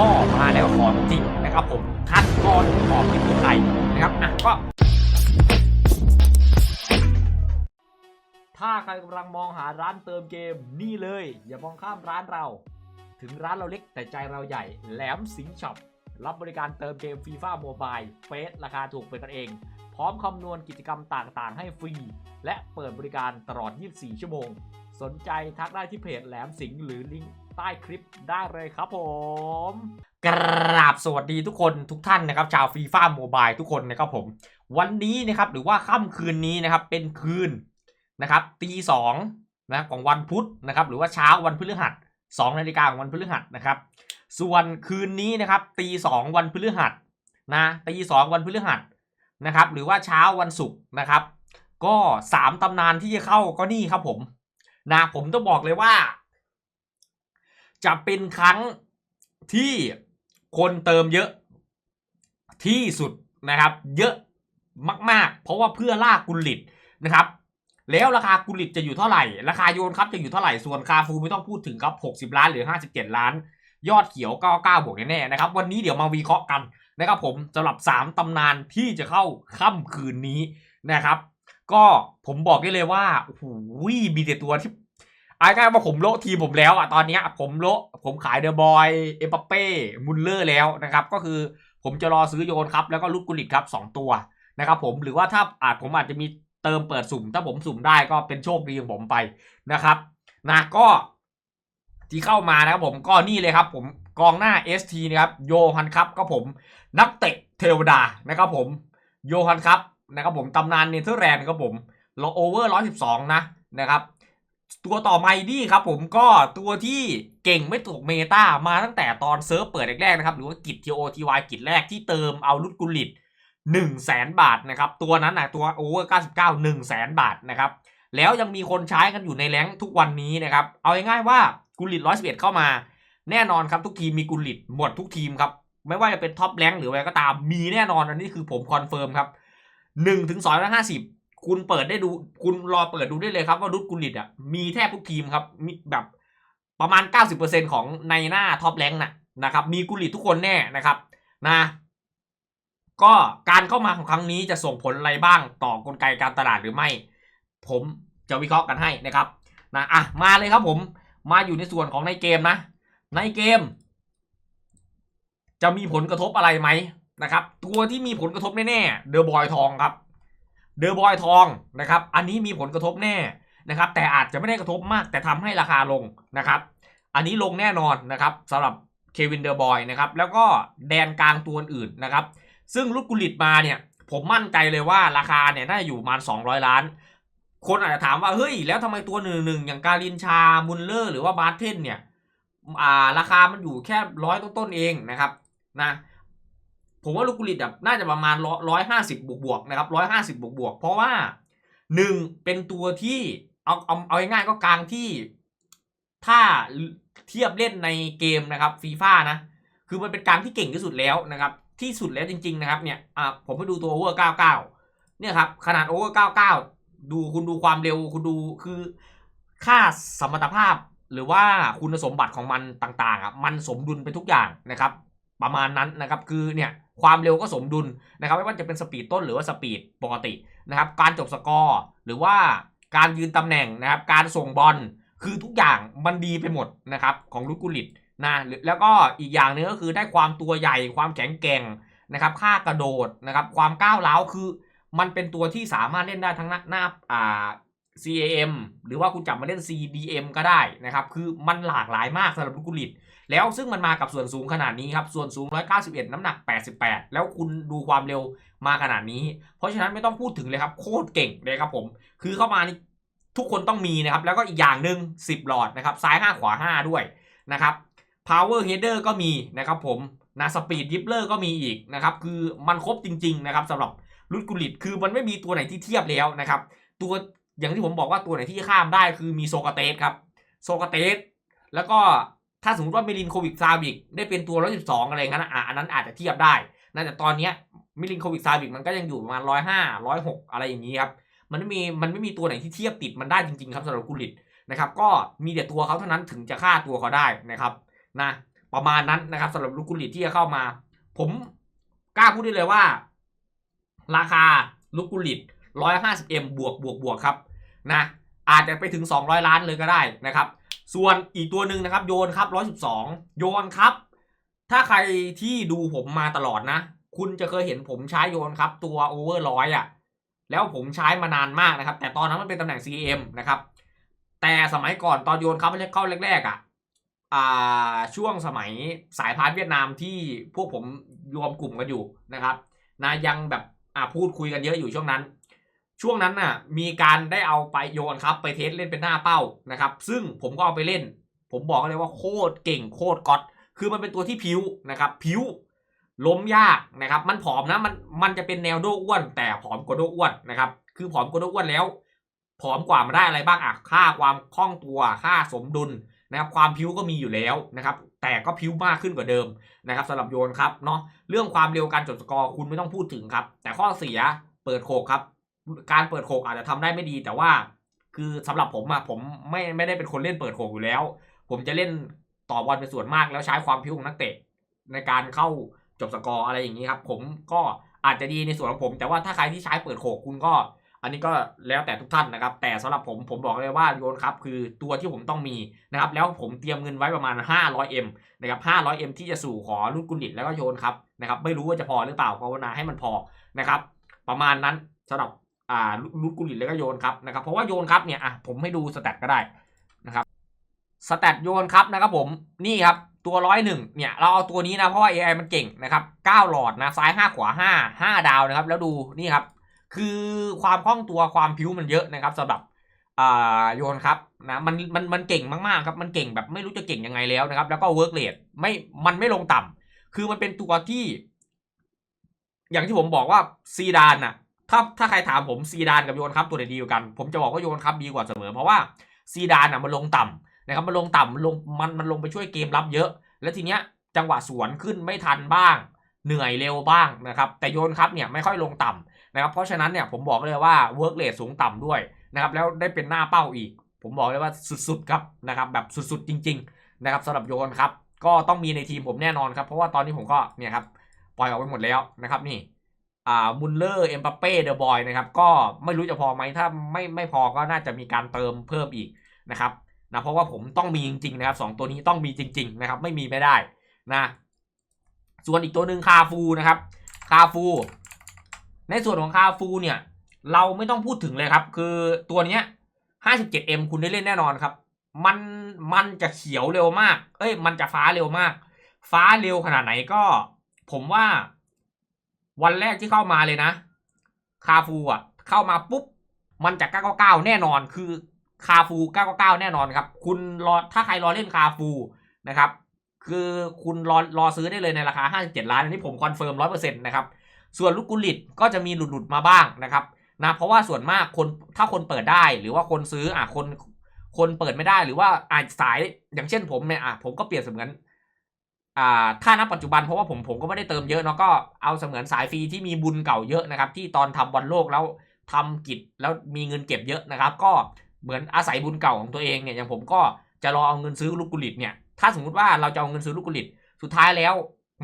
พ่อมาแล้วของจริงนะครับผมคัดก้อนขอบเป็นตัวไทยนะครับอะก็ถ้าใครกำลังมองหาร้านเติมเกมนี่เลย อย่ามองข้ามร้านเรา ถึงร้านเราเล็กแต่ใจเราใหญ่แหลมสิงช็อปรับบริการเติมเกมฟีฟ่าโมบายเฟสราคาถูกเป็นกันเอง พร้อมคำนวณกิจกรรมต่างๆ ให้ฟรี และเปิดบริการตลอด 24 ชั่วโมง สนใจทักได้ที่เพจแหลมสิงห์หรือลิงก์ใต้คลิปได้เลยครับผมกราบสวัสดีทุกคนทุกท่านนะครับ ชาวฟีฟ่าโมบายทุกคนนะครับผม วันนี้นะครับหรือว่าค่ำคืนนี้นะครับเป็นคืนนะครับตีสองนะของวันพุธนะครับหรือว่าเช้าวันพฤหัสสองนาฬิกาของวันพฤหัสนะครับ ส่วนคืนนี้นะครับตีสองวันพฤหัสนะตีสองวันพฤหัสนะครับ หรือว่าเช้าวันศุกร์นะครับ ก็สามตำนานที่จะเข้าก็นี่ครับผม นะผมต้องบอกเลยว่า จะเป็นครั้งที่คนเติมเยอะที่สุดนะครับ เยอะมาก ๆ เพราะว่าเพื่อล่ากุลิตนะครับแล้วราคากุลิตจะอยู่เท่าไหร่ ราคาโยนครับจะอยู่เท่าไหร่ ส่วนคาฟูไม่ต้องพูดถึงครับ 60 ล้านหรือ 57 ล้าน ยอดเขียว 99 บวกแน่ๆนะครับ วันนี้เดี๋ยวมาวิเคราะห์กันนะครับผมสำหรับ 3ตำนานที่จะเข้าค่ำคืนนี้นะครับ ก็ผมบอกได้เลยว่าโอ้โหมีแต่ตัวที่อาง่ายว่าผมโละทีมผมแล้วอะตอนนี้ผมโละผมขายเดอะบอยเอปเป้มุลเลอร์แล้วนะครับก็คือผมจะรอซื้อโยนครับ แล้วก็ลูกกุลิตครับ 2 ตัวนะครับผมหรือว่าถ้าอาจผมอาจจะมีเติมเปิดสุ่ม ถ้าผมสุ่มได้ก็เป็นโชคดีของผมไปนะครับนะก็ที่เข้ามานะครับผมก็นี่เลยครับ ผมกองหน้า ST นะครับโยฮันครับก็ผมนักเตะเทวดานะครับผมโยฮันครับ นะครับผมตำนานเนเธอร์แลนด์ครับผมเราโอเวอร์ร้อยสิบสองนะนะครับ ตัวต่อไมดี้ครับผมก็ตัวที่เก่งไม่ตกเมตามาตั้งแต่ตอนเซิร์ฟเปิดแรกๆนะครับ หรือว่ากิจ TOTY กิจแรกที่เติมเอาลุดกุลิต1 0 0 0 0แสนบาทนะครับ ตัวนั้นนะตัวโอเวอร์99 1 0 0 0 0แสนบาทนะครับ แล้วยังมีคนใช้กันอยู่ในแรงทุกวันนี้นะครับ เอาง่ายๆว่ากุลิต111เอ็ดเข้ามา แน่นอนครับทุกทีมมีกุลิตหมดทุกทีมครับไม่ว่าจะเป็นท็อปแรงหรืออะไรก็ตามมีแน่นอนอันนี้คือผมคอนเฟิร์มครับ 1ถึง250คุณเปิดได้ดู คุณรอเปิดดูได้เลยครับ ว่ารุดกุลิตอะมีแทบทุกทีมครับมีแบบประมาณ 90%ของในหน้าท็อปแรงน่ะนะครับมีกุลิตทุกคนแน่นะครับนะก็การเข้ามาของครั้งนี้จะส่งผลอะไรบ้างต่อกลไกการตลาดหรือไม่ ผมจะวิเคราะห์กันให้นะครับนะอะมาเลยครับผมมาอยู่ในส่วนของในเกมนะ ในเกม จะมีผลกระทบอะไรไหม นะครับ ตัวที่มีผลกระทบแน่ๆเดอะบอยทองครับเดอะบอยทองนะครับ อันนี้มีผลกระทบแน่นะครับ แต่อาจจะไม่ได้กระทบมาก แต่ทำให้ราคาลงนะครับ อันนี้ลงแน่นอนนะครับสำหรับเควินเดอร์บอยนะครับ แล้วก็แดนกลางตัวอื่นนะครับ ซึ่งลูกกุลิตมาเนี่ย ผมมั่นใจเลยว่าราคาเนี่ยน่าจะอยู่ประมาณ 200 ล้าน คนอาจจะถามว่า เฮ้ย แล้วทำไมตัวหนึ่งหนึ่งอย่างการินชามุลเลอร์ หรือว่าบาร์เทนเนี่ยอ่าราคามันอยู่แค่ร้อยต้นๆเองนะครับนะ ผมว่าลูกกุลิตแบบน่าจะประมาณร้อยห้าสิบบวกบวกนะครับร้อยห้าสิบบวกบวกเพราะว่าหนึ่งเป็นตัวที่เอาเอาเอาง่ายๆก็กลางที่ถ้าเทียบเล่นในเกมนะครับฟีฟ่านะคือมันเป็นกลางที่เก่งที่สุดแล้วนะครับ ที่สุดแล้วจริง ๆ นะครับเนี่ยอ่าผมไปดูตัวโอเวอร์99เก้าเนี่ยครับขนาดโอเวอร์99ดูคุณดูความเร็วคุณดูคือค่าสมรรถภาพหรือว่าคุณสมบัติของมันต่างๆอะมันสมดุลไปทุกอย่างนะครับ ประมาณนั้นนะครับคือเนี่ย ความเร็วก็สมดุลนะครับไม่ว่าจะเป็นสปีดต้นหรือว่าสปีดปกตินะครับการจบสกอร์หรือว่าการยืนตำแหน่งนะครับการส่งบอลคือทุกอย่างมันดีไปหมดนะครับของลูกกุลิตนะแล้วก็อีกอย่างหนึงก็คือได้ความตัวใหญ่ความแข็งแกร่งนะครับค่ากระโดดนะครับความก้าวร้าวคือ มันเป็นตัวที่สามารถเล่นได้ทั้งหน้าหน้าอ่า CAM หรือว่าคุณจับมาเล่น CDM ก็ได้นะครับคือมันหลากหลายมากสำหรับลูกกุลิต แล้วซึ่งมันมากับส่วนสูงขนาดนี้ครับ ส่วนสูง 191 น้ำหนัก 88 แล้วคุณดูความเร็วมาขนาดนี้ เพราะฉะนั้นไม่ต้องพูดถึงเลยครับ โคตรเก่งเลยครับผม คือเข้ามานี่ทุกคนต้องมีนะครับ แล้วก็อีกอย่างหนึ่ง10 หลอดนะครับ ซ้าย 5 ขวา 5 ด้วยนะครับ power header ก็มีนะครับผมนะสปีดยิปเลอร์ก็มีอีกนะครับ คือมันครบจริง ๆ นะครับสำหรับรุ่นกุลิตคือมันไม่มีตัวไหนที่เทียบแล้วนะครับ ตัวอย่างที่ผมบอกว่าตัวไหนที่ข้ามได้คือมีโซกาเตสครับโซกาเตสแล้วก็ ถ้าสมมติว่ามิลินโควิกซาวิกได้เป็นตัว 112 อะไรงั้นอะอันนั้นอาจจะเทียบได้นะแต่ตอนเนี้ยมิลินโควิกซาวิกมันก็ยังอยู่ประมาณ105 106อะไรอย่างนี้ครับ มันไม่มีมันไม่มีตัวไหนที่เทียบติดมันได้จริงๆครับสำหรับกุลิตนะครับ ก็มีแต่ตัวเขาเท่านั้นถึงจะฆ่าตัวเขาได้นะครับนะประมาณนั้นนะครับสำหรับลูกกุลิตที่จะเข้ามา ผมกล้าพูดได้เลยว่า ราคาลูกกุลิต 150m บวกบวกบวกครับนะอาจจะไปถึง 200 ล้านเลยก็ได้นะครับ ส่วนอีกตัวหนึ่งนะครับ โยนครับ112โยนครับ ถ้าใครที่ดูผมมาตลอดนะ คุณจะเคยเห็นผมใช้โยนครับ ตัวโอเวอร์ร้อยอะ แล้วผมใช้มานานมากนะครับ แต่ตอนนั้นมันเป็นตำแหน่ง CM นะครับ แต่สมัยก่อนตอนโยนครับเข้าแรกๆอะอ่าช่วงสมัยสายพานเวียดนามที่พวกผมรวมกลุ่มกันอยู่นะครับนะยังแบบอ่าพูดคุยกันเยอะอยู่ช่วงนั้น ช่วงนั้นน่ะมีการได้เอาไปโยนครับ ไปเทสเล่นเป็นหน้าเป้านะครับ ซึ่งผมก็เอาไปเล่น ผมบอกเลยว่าโคตรเก่งโคตรก๊อตคือมันเป็นตัวที่ผิวนะครับผิวล้มยากนะครับ มันผอมนะมันมันจะเป็นแนวโดอ้วน แต่ผอมกว่าโดอ้วนนะครับ คือผอมกว่าโดอ้วนแล้ว ผอมกว่ามันได้อะไรบ้างอะค่าความคล่องตัวค่าสมดุลนะครับ ความผิวก็มีอยู่แล้วนะครับ แต่ก็ผิวมากขึ้นกว่าเดิมนะครับสำหรับโยนครับเนาะเรื่องความเร็วการจดสกอร์คุณไม่ต้องพูดถึงครับ แต่ข้อเสียเปิดโขกครับ การเปิดโขกอาจจะทำได้ไม่ดีแต่ว่า คือสำหรับผมอะผมไม่ไม่ได้เป็นคนเล่นเปิดโขกอยู่แล้ว ผมจะเล่นต่อบอลเป็นส่วนมากแล้วใช้ความพิ้วของนักเตะ ในการเข้าจบสกอร์อะไรอย่างนี้ครับ ผมก็อาจจะดีในส่วนของผม แต่ว่าถ้าใครที่ใช้เปิดโขกคุณก็ อันนี้ก็แล้วแต่ทุกท่านนะครับ แต่สำหรับผมผมบอกเลยว่าโยนครับ คือตัวที่ผมต้องมีนะครับ แล้วผมเตรียมเงินไว้ประมาณ 500M นะครับ 500M ที่จะสู่ขอรุ่นกุลิตแล้วก็โยนครับนะครับ ไม่รู้ว่าจะพอหรือเปล่าภาวนาให้มันพอนะครับ ประมาณนั้นสำหรับ อ่ารุ่นกุลิตแล้วก็โยนครับนะครับเพราะว่าโยนครับเนี่ยอะผมให้ดูสแตทก็ได้นะครับสแตทโยนครับนะครับผมนี่ครับตัวร้อยหนึ่งเนี่ยเราเอาตัวนี้นะเพราะว่า AI มันเก่งนะครับ9หลอดนะซ้าย 5 ขวา 5 5 ดาวนะครับ แล้วดูนี่ครับ คือความคล่องตัวความผิวมันเยอะนะครับสำหรับอ่าโยนครับนะมันมันมันเก่งมากๆครับมันเก่งแบบไม่รู้จะเก่งยังไงแล้วนะครับ แล้วก็เวิร์กเรทไม่มันไม่ลงต่ำคือมันเป็นตัวที่ อย่างที่ผมบอกว่าซีดานน่ะ ถ้าถ้าใครถามผมซีดานกับโยนครับตัวไหนดีกว่ากัน ผมจะบอกว่าโยนครับดีกว่าเสมอ เพราะว่าซีดานน่ะมันลงต่ำนะครับมันลงต่ำลงมันมันลงไปช่วยเกมรับเยอะ แล้วทีเนี้ยจังหวะสวนขึ้นไม่ทันบ้าง เหนื่อยเร็วบ้างนะครับแต่โยนครับเนี่ยไม่ค่อยลงต่ำนะครับเพราะฉะนั้นเนี่ยผมบอกเลยว่าเวิร์กเรทสูงต่ำด้วยนะครับแล้วได้เป็นหน้าเป้าอีก ผมบอกเลยว่าสุดๆครับนะครับแบบสุดๆจริง ๆ นะครับสำหรับโยนครับก็ต้องมีในทีมผมแน่นอนครับเพราะว่าตอนนี้ผมก็เนี่ยครับปล่อยออกไปหมดแล้วนะครับนี่ อ่ามุลเลอร์เอ็มบัปเป้เดอะบอยนะครับก็ไม่รู้จะพอไหมถ้าไม่ไม่พอก็น่าจะมีการเติมเพิ่มอีกนะครับนะเพราะว่าผมต้องมีจริงๆนะครับสองตัวนี้ต้องมีจริง ๆ นะครับ ไม่มีไม่ได้นะ ส่วนอีกตัวหนึ่งคาฟูนะครับคาฟู ในส่วนของคาฟูเนี่ย เราไม่ต้องพูดถึงเลยครับ คือตัวเนี้ย 57M คุณได้เล่นแน่นอนครับ มันมันจะเขียวเร็วมาก เอ้ย มันจะฟ้าเร็วมาก ฟ้าเร็วขนาดไหนก็ ผมว่า วันแรกที่เข้ามาเลยนะ คาฟูอะ เข้ามาปุ๊บ มันจะ999 แน่นอน คือคาฟู999 แน่นอนครับ คุณรอถ้าใครรอเล่นคาฟูนะครับ คือคุณรอรอซื้อได้เลยในราคา 57 ล้าน อันนี้ผมคอนเฟิร์ม 100%นะครับ ส่วนลูกกุลิตก็จะมีหลุดๆมาบ้างนะครับนะเพราะว่าส่วนมากคนถ้าคนเปิดได้หรือว่าคนซื้ออะคนคนเปิดไม่ได้หรือว่าอ่าสายอย่างเช่นผมเนี่ยอะผมก็เปรียบเสมือน อ่าถ้าณปัจจุบันเพราะว่าผมผมก็ไม่ได้เติมเยอะเนาะก็เอาเสมือนสายฟรีที่มีบุญเก่าเยอะนะครับ ที่ตอนทำบอลโลกแล้วทำกิจแล้วมีเงินเก็บเยอะนะครับ ก็เหมือนอาศัยบุญเก่าของตัวเองเนี่ยอย่างผมก็จะรอเอาเงินซื้อลูกกุลิตเนี่ยถ้าสมมุติว่าเราจะเอาเงินซื้อลูกกุลิตสุดท้ายแล้ว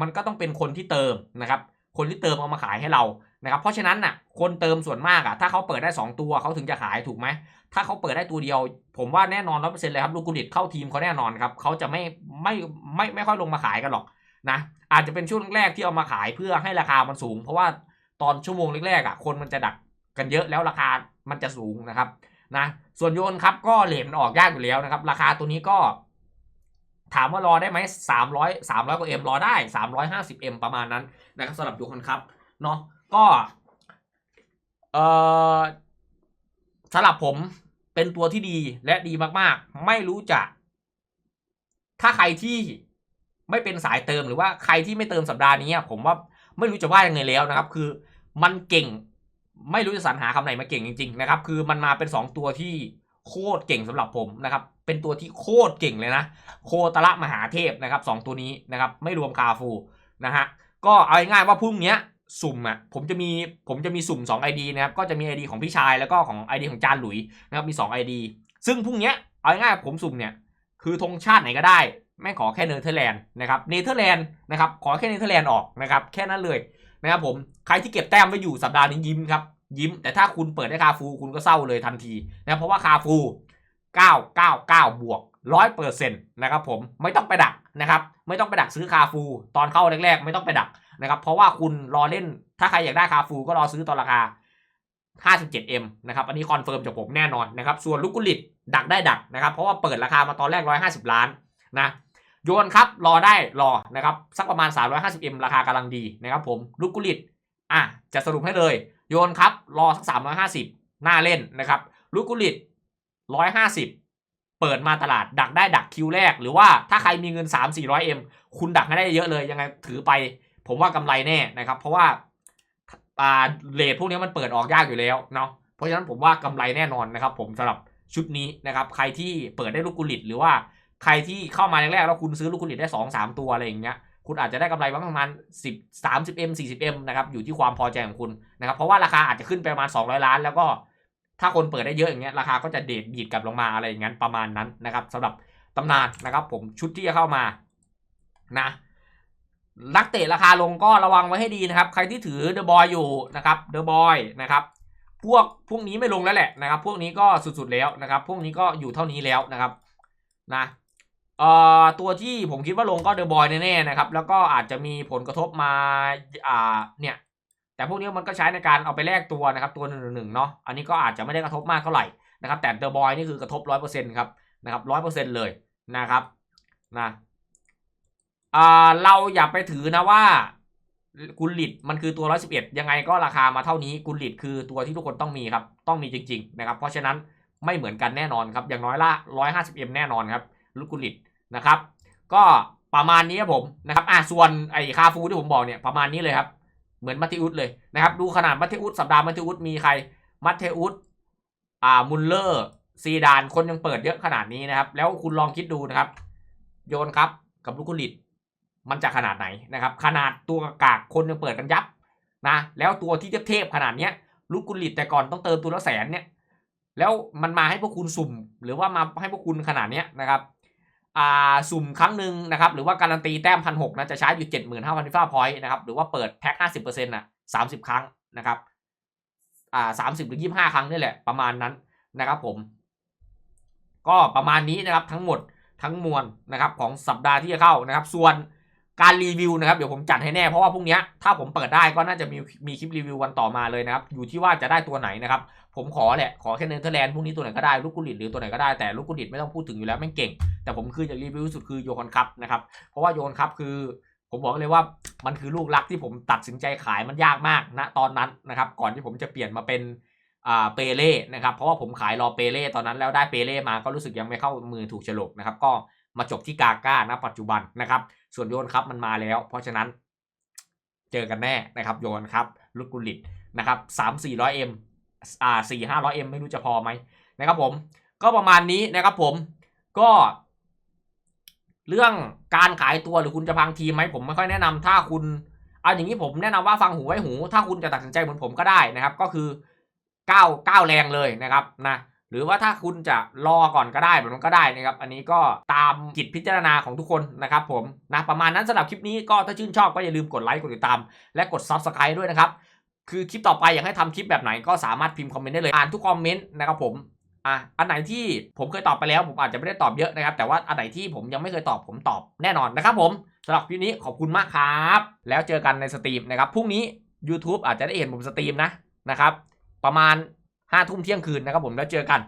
มันก็ต้องเป็นคนที่เติมนะครับ คนที่เติมเอามาขายให้เรานะครับ เพราะฉะนั้นน่ะคนเติมส่วนมากอะถ้าเขาเปิดได้ 2 ตัวเขาถึงจะขายถูกไหม ถ้าเขาเปิดได้ตัวเดียว ผมว่าแน่นอนร้อเปอร์เซ็นต์เลยครับลูกกุลิตเข้าทีมเขาแน่นอนครับเขาจะไม่ไม่ไม่ไม่ค่อยลงมาขายกันหรอกนะอาจจะเป็นช่วงแรกที่เอามาขายเพื่อให้ราคามันสูง เพราะว่าตอนชั่วโมงแรกๆอะคนมันจะดักกันเยอะแล้วราคามันจะสูงนะครับนะส่วนโยนครับก็เหลมันออกยากอยู่แล้วนะครับ ราคาตัวนี้ก็ ถามว่ารอได้ไหมสามร้อยสามร้อยกว่าเอ็มรอได้สามร้อยห้าสิบเอ็มประมาณนั้นนะครับสำหรับโยนครับเนาะก็เอ่อ สำหรับผมเป็นตัวที่ดีและดีมากๆ ไม่รู้จะถ้าใครที่ไม่เป็นสายเติมหรือว่าใครที่ไม่เติมสัปดาห์นี้ผมว่าไม่รู้จะว่ายังไงแล้วนะครับ คือมันเก่ง ไม่รู้จะสรรหาคำไหนมาเก่งจริง ๆ นะครับ คือมันมาเป็นสองตัวที่โคตรเก่งสำหรับผมนะครับ เป็นตัวที่โคตรเก่งเลยนะ โคตระมหาเทพนะครับสองตัวนี้นะครับ ไม่รวมคาฟูนะฮะก็เอาง่ายๆว่าพรุ่งเนี้ย สุ่มอะผมจะมีผมจะมีสุ่ม 2 ID นะครับก็จะมี ID ของพี่ชายแล้วก็ของ ID ของจานหลุยนะครับมี 2 ID ซึ่งพรุ่งเนี้ยเอาง่ายๆผมสุ่มเนี่ยคือธงชาติไหนก็ได้แม่งขอแค่เนเธอร์แลนด์นะครับเนเธอร์แลนด์นะครับขอแค่เนเธอร์แลนด์ออกนะครับแค่นั้นเลยนะครับผมใครที่เก็บแต้มไว้อยู่สัปดาห์นี้ยิ้มครับยิ้ม แต่ถ้าคุณเปิดได้คาฟูคุณก็เศร้าเลยทันทีนะเพราะว่าคาฟู 999 บวก100%นะครับผมไม่ต้องไปดักนะครับไม่ต้องไปดักซื้อคาฟู ตอนเข้าแรกๆ ไม่ต้องไปดัก นะครับเพราะว่าคุณรอเล่นถ้าใครอยากได้คาฟูก็รอซื้อตอนราคา 57M นะครับอันนี้คอนเฟิร์มจากผมแน่นอนนะครับส่วนลูกกุลิตดักได้ดักนะครับเพราะว่าเปิดราคามาตอนแรก 150 ล้านนะโยนครับรอได้รอนะครับสักประมาณ 350M ราคากำลังดีนะครับผมลูกกุลิตอะจะสรุปให้เลย โยนครับรอสัก 350 หน้าเล่นนะครับลูกกุลิต150 เปิดมาตลาดดักได้ดักคิวแรก หรือว่าถ้าใครมีเงิน 3 400M คุณดักให้ได้เยอะเลยยังไงถือไป ผมว่ากำไรแน่นะครับ เพราะว่าอาเลทพวกนี้มันเปิดออกยากอยู่แล้วเนาะเพราะฉะนั้นผมว่ากำไรแน่นอนนะครับ ผมสำหรับชุดนี้นะครับ ใครที่เปิดได้ลูกกุลิตหรือว่าใครที่เข้ามาแรกๆแล้วคุณซื้อลูกกุลิตได้สองสามตัวอะไรอย่างเงี้ยคุณอาจจะได้กำไรประมาณ10 30M 40M นะครับอยู่ที่ความพอใจของคุณนะครับ เพราะว่าราคาอาจจะขึ้นไปประมาณ 200 ล้าน แล้วก็ถ้าคนเปิดได้เยอะอย่างเงี้ยราคาก็จะเดดดีดกลับลงมาอะไรอย่างนั้นประมาณนั้นนะครับสำหรับตำนานนะครับ ผมชุดที่จะเข้ามานะ นักเตะราคาลงก็ระวังไว้ให้ดีนะครับ ใครที่ถือเดอะบอยอยู่นะครับเดอะบอยนะครับพวกพวกนี้ไม่ลงแล้วแหละนะครับ พวกนี้ก็สุดๆแล้วนะครับ พวกนี้ก็อยู่เท่านี้แล้วนะครับนะเอ่อตัวที่ผมคิดว่าลงก็เดอะบอยแน่ๆนะครับ แล้วก็อาจจะมีผลกระทบมาอ่าเนี่ย แต่พวกนี้มันก็ใช้ในการเอาไปแลกตัวนะครับตัวหนึ่งหนึ่งเนาะอันนี้ก็อาจจะไม่ได้กระทบมากเท่าไหร่นะครับ แต่เดอะบอยนี่คือกระทบร้อยเปอร์เซ็นต์ครับนะครับร้อยเปอร์เซ็นต์เลยนะครับนะ อ่าเราอย่าไปถือนะว่ากุลิตมันคือตัว 111 ยังไงก็ราคามาเท่านี้กุลิตคือตัวที่ทุกคนต้องมีครับ ต้องมีจริง ๆ นะครับ เพราะฉะนั้นไม่เหมือนกันแน่นอนครับ อย่างน้อยละ 150M แน่นอนครับลูกกุลิตนะครับ ก็ประมาณนี้ครับผมนะครับอะส่วนไอ้คาฟูที่ผมบอกเนี่ยประมาณนี้เลยครับ เหมือนมัตเทอุสเลยนะครับ ดูขนาดมัตเทอุสสัปดาห์มัตเทอุสมีใคร มัตเทอุสอ่ามุลเลอร์ซีดานคนยังเปิดเยอะขนาดนี้นะครับ แล้วคุณลองคิดดูนะครับ โยนครับกับลูกกุลิต มันจะขนาดไหนนะครับ ขนาดตัวกากคนยังเปิดกันยับนะ แล้วตัวที่เทพๆขนาดเนี้ยลูกกุลิตแต่ก่อนต้องเติมตัวละแสนเนี่ย แล้วมันมาให้พวกคุณสุ่ม หรือว่ามาให้พวกคุณขนาดเนี้ยนะครับอ่าสุ่มครั้งหนึ่งนะครับ หรือว่าการันตีแต้มพันหกนะจะใช้อยู่เจ็ดหมื่นห้าพันฟิฟ้าพอยต์นะครับ หรือว่าเปิดแพ็คห้าสิบเปอร์เซ็นต์อะสามสิบครั้งนะครับอ่าสามสิบหรือยี่ห้าครั้งนี่แหละประมาณนั้นนะครับผม ก็ประมาณนี้นะครับทั้งหมดทั้งมวลนะครับของสัปดาห์ที่จะเข้านะครับ ส่วน การรีวิวนะครับเดี๋ยวผมจัดให้แน่เพราะว่าพรุ่งนี้ถ้าผมเปิดได้ก็น่าจะมีมีคลิปรีวิววันต่อมาเลยนะครับอยู่ที่ว่าจะได้ตัวไหนนะครับผมขอแหละขอแค่เนเธอร์แลนด์พรุ่งนี้ตัวไหนก็ได้ลูกกุลิตหรือตัวไหนก็ได้แต่ลูกกุลิตไม่ต้องพูดถึงอยู่แล้วแม่งเก่ง แต่ผมคืออยากรีวิวสุดคือโยคอนคัพนะครับเพราะว่าโยนคัพคือ ผมบอกเลยว่ามันคือลูกรักที่ผมตัดสินใจขายมันยากมากณตอนนั้นนะครับก่อนที่ผมจะเปลี่ยนมาเป็นอ่าเปเล่นะครับเพราะว่าผมขายรอเปเล่ตอนนั้นแล้วได้เปเล่มาก็รู้สึกยังไม่เข้ามือถูกฉลกนะครับก็ มาจบที่กาก้าณปัจจุบันนะครับ ส่วนโยนครับมันมาแล้ว เพราะฉะนั้นเจอกันแน่นะครับ โยนครับลูกกุลิตนะครับสามสี่ร้อยเอ็มอ่าสี่ห้าร้อยเอ็มไม่รู้จะพอไหมนะครับผมก็ประมาณนี้นะครับผมก็ เรื่องการขายตัวหรือคุณจะพังทีมไหมผมไม่ค่อยแนะนำถ้าคุณเอาอย่างนี้ผมแนะนำว่าฟังหูไว้หู ถ้าคุณจะตัดสินใจเหมือนผมก็ได้นะครับ ก็คือก้าวก้าวแรงเลยนะครับนะ หรือว่าถ้าคุณจะรอก่อนก็ได้แบบนั้นก็ได้นะครับ อันนี้ก็ตามจิตพิจารณาของทุกคนนะครับผมนะประมาณนั้นสำหรับคลิปนี้ก็ถ้าชื่นชอบก็อย่าลืมกดไลค์กดติดตาม และกด Subscribe ด้วยนะครับ คือคลิปต่อไปอยากให้ทำคลิปแบบไหนก็สามารถพิมพ์คอมเมนต์ได้เลยอ่านทุกคอมเมนต์นะครับผมอะอันไหนที่ผมเคยตอบไปแล้วผมอาจจะไม่ได้ตอบเยอะนะครับ แต่ว่าอันไหนที่ผมยังไม่เคยตอบผมตอบแน่นอนนะครับผมสำหรับคลิปนี้ขอบคุณมากครับ แล้วเจอกันในสตรีมนะครับพรุ่งนี้ YouTube อาจจะได้เห็นผมสตรีมนะนะครับประมาณ ห้าทุ่มเที่ยงคืนนะครับผมแล้วเจอกัน